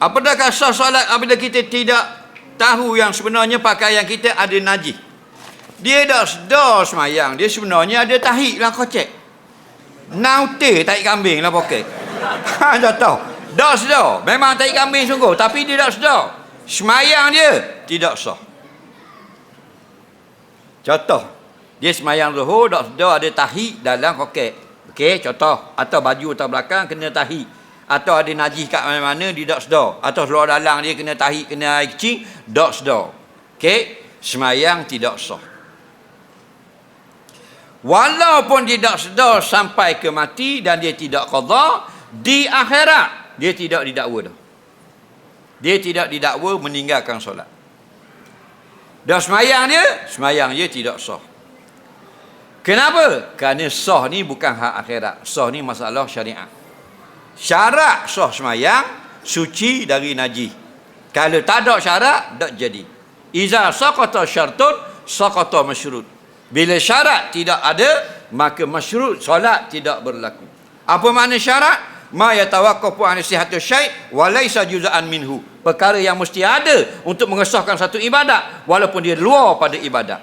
Apakah sah solat apabila kita tidak tahu yang sebenarnya pakaian kita ada najis? Dia dah sedar semayang. Dia sebenarnya ada tahi lah kocek. Naute tahi kambing lah poket. Ha, dah tahu. Dah sedar. Memang tahi kambing sungguh. Tapi dia dah sedar. Semayang dia tidak sah. Contoh. Dia semayang zuhur, dah sedar ada tahi dalam koket. Okey, contoh. Atau baju atau belakang kena tahi. Atau ada najis kat mana-mana, dia tak sedar. Atau seluar dalam dia kena tahi, kena air kecil, tak sedar. Okey, semayang tidak sah. Walaupun dia tak sedar sampai ke mati dan dia tidak qadha, di akhirat dia tidak didakwa dah. Dia tidak didakwa meninggalkan solat. Dah semayang dia, semayang dia tidak sah. Kenapa? Kerana sah ni bukan hak akhirat. Sah ni masalah syariat. Syarat sah semayang, suci dari najis. Kalau tak ada syarat, tak jadi. Iza saqata syartun, saqata masyrut. Bila syarat tidak ada, maka masyrut solat tidak berlaku. Apa makna syarat? Ma yatawaqqafu an sihhatu syai' wa laysa juz'an minhu. Perkara yang mesti ada untuk mengesahkan satu ibadat walaupun dia luar pada ibadat.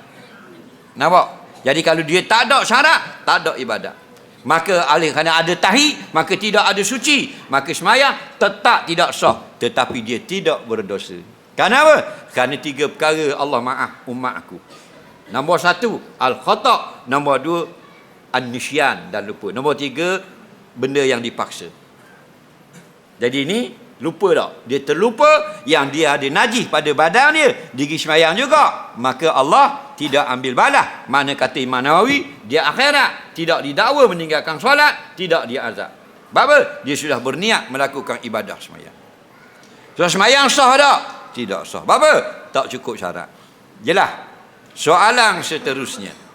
Nampak? Jadi kalau dia tak ada syarat, tak ada ibadat. Maka alih kerana ada tahi, maka tidak ada suci. Maka semayang tetap tidak sah. Tetapi dia tidak berdosa. Kenapa? Kerana tiga perkara Allah maaf umat aku. Nombor satu, Al-Khata' Nombor dua, An-Nisyan dan lupa Nombor tiga, benda yang dipaksa Jadi ini lupa tak? Dia terlupa yang dia ada najis pada badan dia Digi semayang juga Maka Allah tidak ambil balah mana kata Imam Nawawi dia akhirat tidak didakwa meninggalkan solat tidak dia azab. Bapa, dia sudah berniat melakukan ibadah semayang. Sudah semayang sah tak? Tidak sah. Bapa, tak cukup syarat. Jelah. Soalan seterusnya.